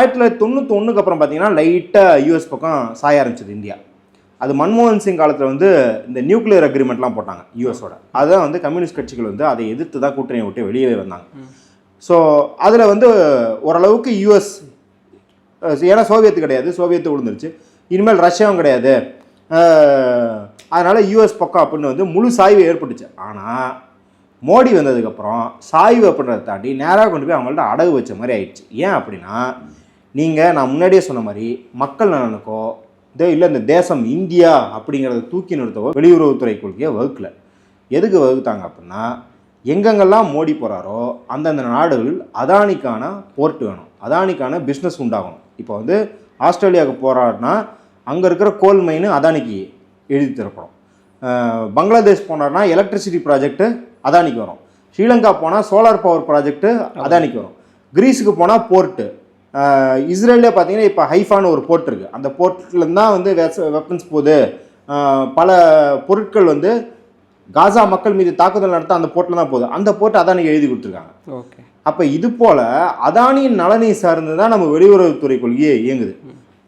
ஆயிரத்தி தொள்ளாயிரத்தி தொண்ணூற்றி ஒன்றுக்கு அப்புறம் பார்த்தீங்கன்னா லைட்டாக யூஎஸ் பக்கம் சாய ஆரம்பிச்சது இந்தியா. அது மன்மோகன் சிங் காலத்தில் வந்து இந்த நியூக்ளியர் அக்ரிமெண்ட்லாம் போட்டாங்க யூஎஸோட அதுதான் வந்து கம்யூனிஸ்ட் கட்சிகள் வந்து அதை எதிர்த்து தான் கூட்டணியை விட்டு வெளியே வந்தாங்க. ஸோ அதில் வந்து ஓரளவுக்கு யூஎஸ் ஏன்னா சோவியத்து கிடையாது சோவியத்து விழுந்துருச்சு இனிமேல் ரஷ்யாவும் கிடையாது. அதனால் யூஎஸ் பக்கம் அப்படின்னு வந்து முழு சாய்வு ஏற்பட்டுச்சு. ஆனால் மோடி வந்ததுக்கப்புறம் சாய்வு அப்படின்றத தாண்டி நேராக கொண்டு போய் அவங்கள்ட்ட அடகு வச்ச மாதிரி ஆயிடுச்சு. ஏன் அப்படின்னா நீங்கள் நான் முன்னாடியே சொன்ன மாதிரி மக்கள் நலனுக்கோ இதோ இல்லை இந்த தேசம் இந்தியா அப்படிங்கிறத தூக்கி நிறுத்தவோ வெளியுறவுத்துறை கொள்கையை வகுக்கல. எதுக்கு வகுத்தாங்க அப்படின்னா எங்கெங்கெல்லாம் மோடி போகிறாரோ அந்தந்த நாடுகளில் அதானிக்கான போர்ட் வேணும் அதானிக்கான பிஸ்னஸ் உண்டாகணும். இப்போ வந்து ஆஸ்திரேலியாவுக்கு போகிறாருன்னா அங்கே இருக்கிற கோல் மைனு அதானிக்கு எழுதி அஹ் பங்களாதேஷ் போனார்னா எலக்ட்ரிசிட்டி ப்ராஜெக்ட்டு அதானிக்கு வரும். ஸ்ரீலங்கா போனால் சோலார் பவர் ப்ராஜெக்ட்டு அதானிக்கு வரும். கிரீஸுக்கு போனால் போர்ட்டு இஸ்ரேலில் பார்த்தீங்கன்னா இப்போ ஹைஃபான்னு ஒரு போர்ட் இருக்குது அந்த போர்ட்லேருந்து தான் வந்து வெப்பன்ஸ் போகுது பல பொருட்கள் வந்து காசா மக்கள் மீது தாக்குதல் நடத்த அந்த போர்ட்டில் தான் போகுது. அந்த போர்ட் அதானிக்கு எழுதி கொடுத்துருக்காங்க. ஓகே. அப்போ இது போல் அதானியின் நலனை சார்ந்து தான் நம்ம வெளியுறவுத்துறை கொள்கையே இயங்குது.